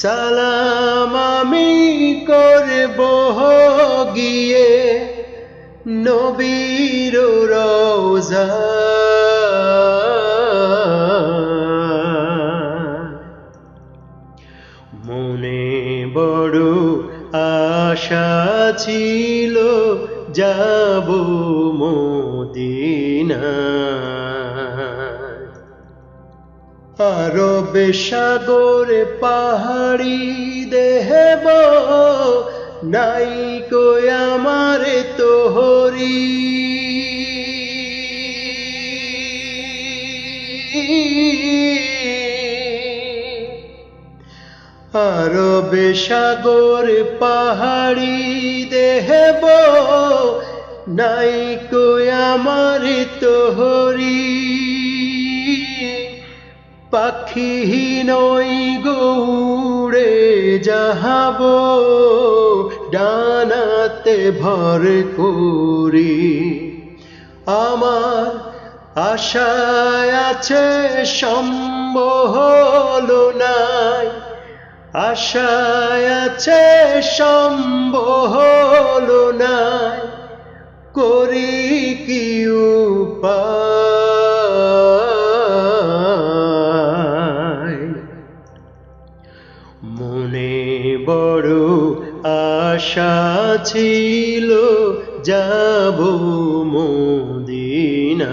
সালাম আমি করব গিয়ে নবীর রওজা মনে বড় আশা ছিল যাব মদিনায়। আরবে সাগরে পাহাড়ি দেহব নাই কই আমার তোহরি। আরবে সাগর পাহাড়ি দেহব নাই কই আমার তোহরি। পাখি নই গৌড়ে যাহাব, ডানাতে ভর করি। আমার আশায় আছে সম্বল নাই আশায় আছে সম্বল নাই করি কি উপায়? আশা ছিল, যাব মদিনায়।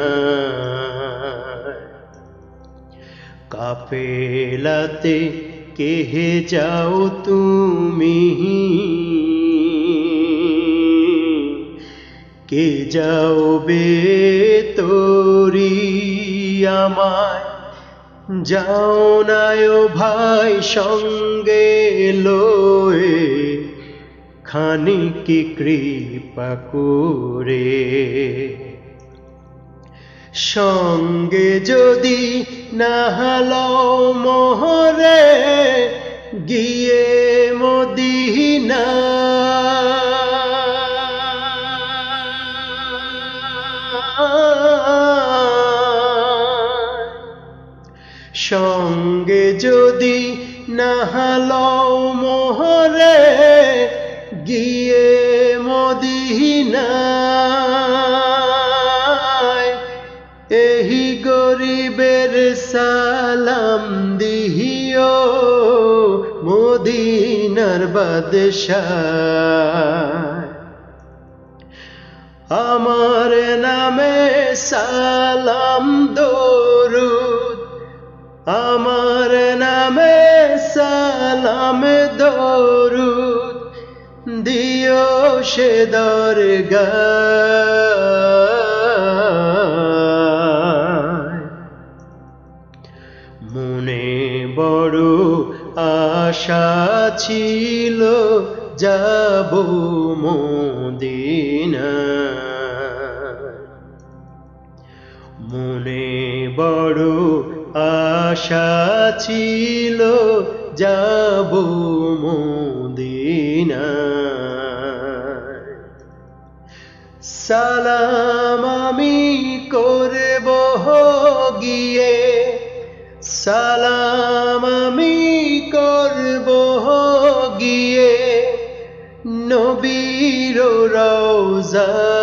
কাপেলাতে কেহে যাও তুমি? কে যাও বে তোরি আমায়? যাও নায় ভাই সঙ্গে লয়ে খানিক কৃপা করে সঙ্গে যদি নাহালও মোহরে গিয়ে মদিনা সঙ্গে যদি নাহালও মোহরে গিয়ে মদিনায় এহি গরিবের সালাম দিহিও মদিনার বাদশাহ আমার নামে সালাম দরুদ, আমার নামে সালাম দরুদ। দিও সে দরগায়। মনে বড় আশা ছিল যাব মদিনায়। মনে বড় আশা ছিল যাব সালাম আমি করব গিয়ে সালাম আমি করব গিয়ে নবীর রওজা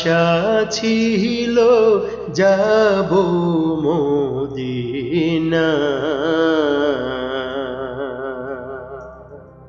আশা ছিল যাব মোদিনা